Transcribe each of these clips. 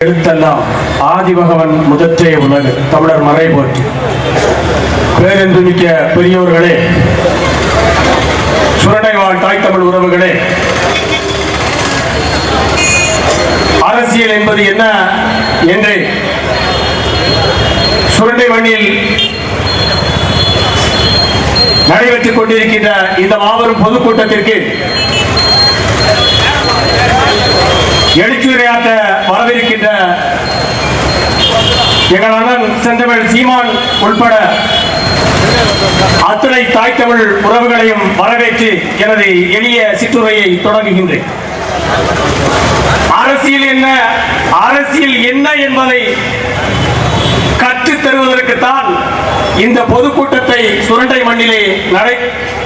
எழுத்தெல்லாம் ஆதிபகவன் முதற்றே உலகு தமிழர் மறை போற்றி. பேரென்புமிக்க பெரியோர்களே சுரணை வாழ் தாய் தமிழ் உறவுகளே அரசியல் என்பது என்ன என்று சுரண்டை மண்ணில் நடைபெற்றுக் கொண்டிருக்கின்ற இந்த மாபெரும் பொதுக்கூட்டத்திற்கு எழுச்சியுரையாற்ற வரவிருக்கின்ற எங்கள் அண்ணன் செந்தமிழ் சீமான் உள்பட அத்துணை தாய் தமிழ் உறவுகளையும் வரவேற்று எனது எளிய சிற்றுரையை தொடங்குகின்றேன். அரசியல் என்ன? அரசியல் என்ன என்பதை கற்றுத் தருவதற்குத்தான் இந்த பொதுக்கூட்டத்தை சுரண்டை மண்ணிலே நடை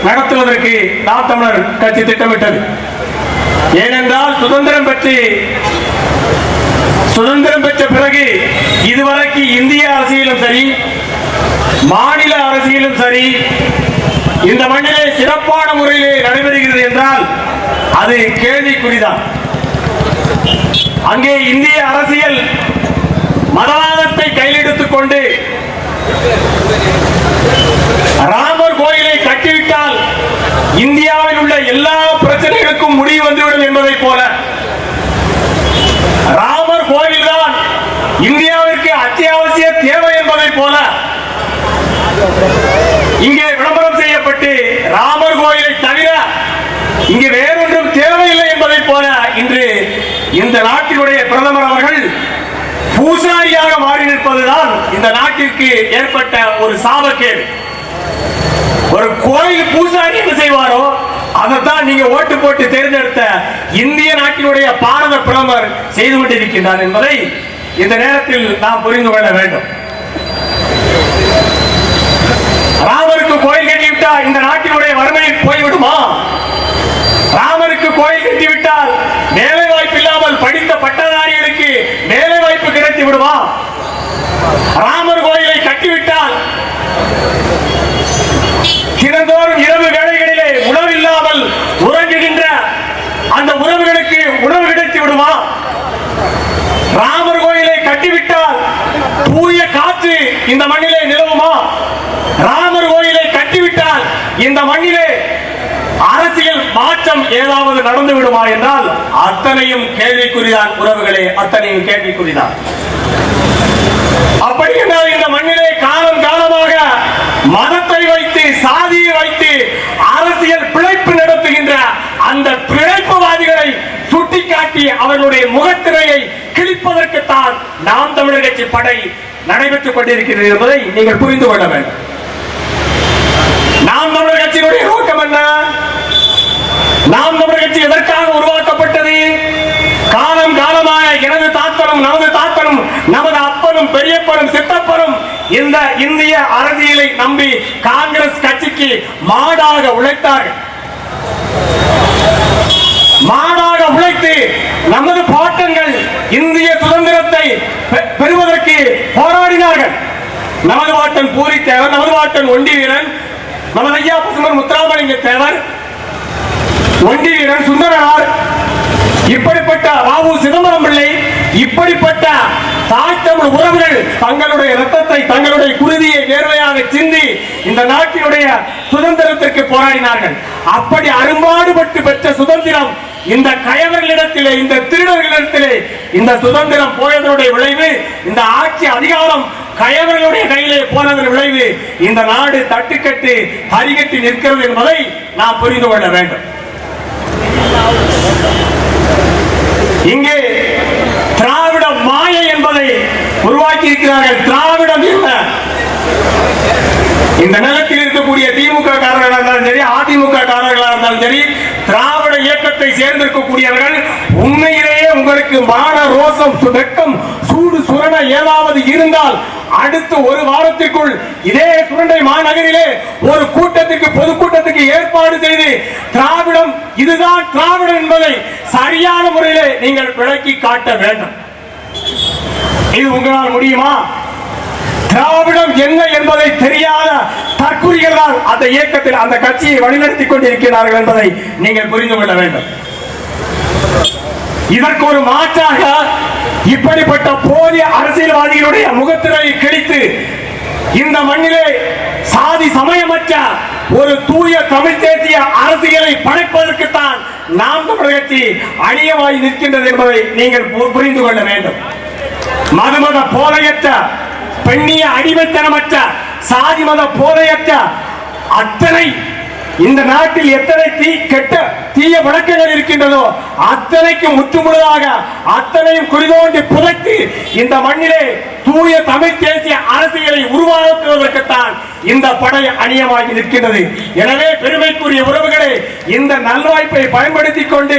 நடத்துவதற்கு நாம் தமிழர் கட்சி திட்டமிட்டது. ஏனென்றால் சுதந்திரம் பற்றி சுதந்திரம் பெற்ற பிறகு இதுவரைக்கு இந்திய அரசியலும் சரி மாநில அரசியலும் சரி இந்த மண்ணிலே சிறப்பான முறையிலே நடைபெறுகிறது என்றால் அது கேள்விக்குறிதான். அங்கே இந்திய அரசியல் மதவாதத்தை கையில் எடுத்துக் கொண்டு ராமர் கோயிலை கட்டிவிட்டால் இந்தியாவில் உள்ள எல்லா பிரச்சனைகளுக்கும் முடிவு வந்துவிடும் என்பதை போல. ராமர் கோயில் தான் இந்தியாவிற்கு அத்தியாவசிய தேவை என்பதை போல. இங்கே விளம்பரம் செய்யப்பட்டு ராமர் கோயிலை தவிர இங்கு வேறொன்றும் தேவையில்லை என்பதை போல இன்று இந்த நாட்டினுடைய பிரதமர் அவர்கள் பூசாரியாக மாறி நிற்பதுதான் இந்த நாட்டிற்கு ஏற்பட்ட ஒரு சாபக்கேடு. ஒரு கோயில் பூசாரி ஓட்டு போட்டு தேர்ந்தெடுத்த இந்திய நாட்டினுடைய பாரத பிரதமர் செய்து கொண்டிருக்கின்றார் என்பதை இந்த நேரத்தில் நாம் புரிந்து கொள்ள வேண்டும். ராமருக்கு கோயில் கட்டிவிட்டால் இந்த நாட்டினுடைய வறுமை போய்விடுமா? ராமருக்கு கோயில் கட்டிவிட்டால் வேலை வாய்ப்பு இல்லாமல் படித்த பட்டதாரிகளுக்கு வேலை வாய்ப்பு கிடைத்து விடுமா ராமர் கோயிலை கட்டிவிட்டால் தினந்தோறும் இரவு வேளைகளிலே உணவு இல்லாமல் உறங்குகின்ற அந்த உறவுகளுக்கு வருமா ராமர் கோயிலை கட்டிவிட்டால் தூய காற்று இந்த மண்ணிலே நிலவுமா? ராமர் கோயிலை கட்டிவிட்டால் இந்த மண்ணிலே அரசியல் மாற்றம் ஏதாவது நடந்து விடுமா என்றால் அத்தனையும் கேள்விக்குறிதான் உறவுகளே அத்தனையும் கேள்விக்குறிதான். அப்படி என்றால் இந்த மண்ணிலே காலம் காலமாக மத முகத்திரையை கிழிப்பதற்குத்தான் நாம் தமிழர் கட்சி படை நடைபெற்றுக் கொண்டிருக்கிறது என்பதை நீங்கள் புரிந்து கொள்ள வேண்டும். நாம் தமிழர் கட்சியினுடைய நோக்கம் என்ன? நாம் தமிழர் கட்சி எதற்காக உருவாக்கப்பட்டது? காலம் காலமாக எனது தாத்தனும் நமது தாத்தனும் நமது அப்பனும் பெரியப்பனும் சித்தப்பனும் இந்த இந்திய அரசியலை நம்பி காங்கிரஸ் கட்சிக்கு மாடாக உழைத்தார்கள். மாடாக உழைத்து நமது பாட்டங்கள் இந்திய சுதந்திரத்தை பெ- பெறுவதற்கு போராடினார்கள். நமது வாட்டன் பூரி தேவர் நமது வாட்டன் ஒண்டி வீரன் நமது ஐயா பசுமன் முத்துராமலிங்க தேவர் ஒண்டி வீரன் சுந்தரனார் இப்படிப்பட்ட ராவு சிதம்பரம் பிள்ளை இப்படிப்பட்ட தாய்த்தமிழ் உறவுகள் தங்களுடைய ரத்தத்தை தங்களுடைய குருதியை நேர்மையாக சிந்தி இந்த நாட்டினுடைய சுதந்திரத்திற்கு போராடினார்கள். அப்படி அரும்பாடுபட்டு பெற்ற சுதந்திரம் இந்த கயவர்களிடத்திலே இந்த திருடர்களிடத்திலே இந்த சுதந்திரம் போயதனுடைய விளைவு இந்த ஆட்சி அதிகாரம் கயவர்களுடைய கையிலே போனதன் விளைவு இந்த நாடு தட்டுக்கட்டு ஹரிகட்டி நிற்கிறது என்பதை நாம் புரிந்து கொள்ள வேண்டும். இங்கே திராவிட மாயை என்பதை உருவாக்கி இருக்கிறார்கள் திராவிடம் என்ன? இந்த நிலத்தில் இருக்கக்கூடிய திமுக காரர்களாக இருந்தாலும் சரி அதிமுக காரர்களாக இருந்தாலும் சரி திராவிட சமூகத்தை சேர்ந்திருக்கக்கூடியவர்கள் உண்மையிலேயே உங்களுக்கு மான ரோசம் வெக்கம் சூடு சுரண ஏதாவது இருந்தால் அடுத்து ஒரு வாரத்திற்குள் இதே சுரண்டை மாநகரிலே ஒரு கூட்டத்துக்கு பொதுக்கூட்டத்துக்கு ஏற்பாடு செய்து திராவிடம் இதுதான் திராவிடம் என்பதை சரியான முறையிலே நீங்கள் விளக்கி காட்ட வேண்டும். இது உங்களால் முடியுமா? திராவிடம் என்ன என்பதை தெரியாத தற்குறிகள் தான் அந்த இயக்கத்தில் அந்த கட்சியை வழிநடத்திக் கொண்டிருக்கிறார்கள் என்பதை நீங்கள் புரிந்து கொள்ள வேண்டும். இதற்கு ஒரு மாற்றாக இப்படிப்பட்ட போலி அரசியல்வாதிகளுடைய முகத்திரையை கிழித்து இந்த மண்ணிலே சாதி சமயமற்ற ஒரு தூய தமிழ் தேசிய அரசியலை படைப்பதற்குத்தான் நாம் தமிழர் கட்சி அணியமாய் நிற்கின்றது என்பதை நீங்கள் பு- புரிந்து கொள்ள வேண்டும். மதுமத போலையற்ற பெண்ணிய அடிமைத்தனமற்ற சாதி மத போதையற்ற அத்தனை இந்த நாட்டில் எத்தனை தீ கெட்ட தீய வழக்கங்கள் இருக்கின்றதோ அத்தனைக்கு முற்றுமுழுதாக அத்தனையும் குறிதோண்டி புதைத்து இந்த மண்ணிலே தூய தமிழ் தேசிய அரசியலை உருவாக்குவதற்குத்தான் இந்த படை அணியமாகி நிற்கின்றது. எனவே பெருமைக்குரிய உறவுகளை இந்த நல்வாய்ப்பை பயன்படுத்திக் கொண்டு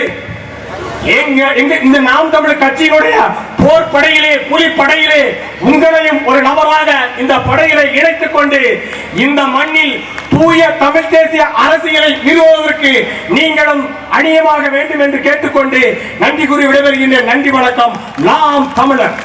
இந்த நாம் தமிழர் கட்சியினுடைய போர் படையிலே புலி படையிலே உங்களையும் ஒரு நபராக இந்த படையிலே இணைத்துக் கொண்டு இந்த மண்ணில் தூய தமிழ் தேசிய அரசியலை நிறுவுவதற்கு நீங்களும் அணியமாக வேண்டும் என்று கேட்டுக்கொண்டு நன்றி கூறி விடைபெறுகின்ற நன்றி வணக்கம். நாம் தமிழர்.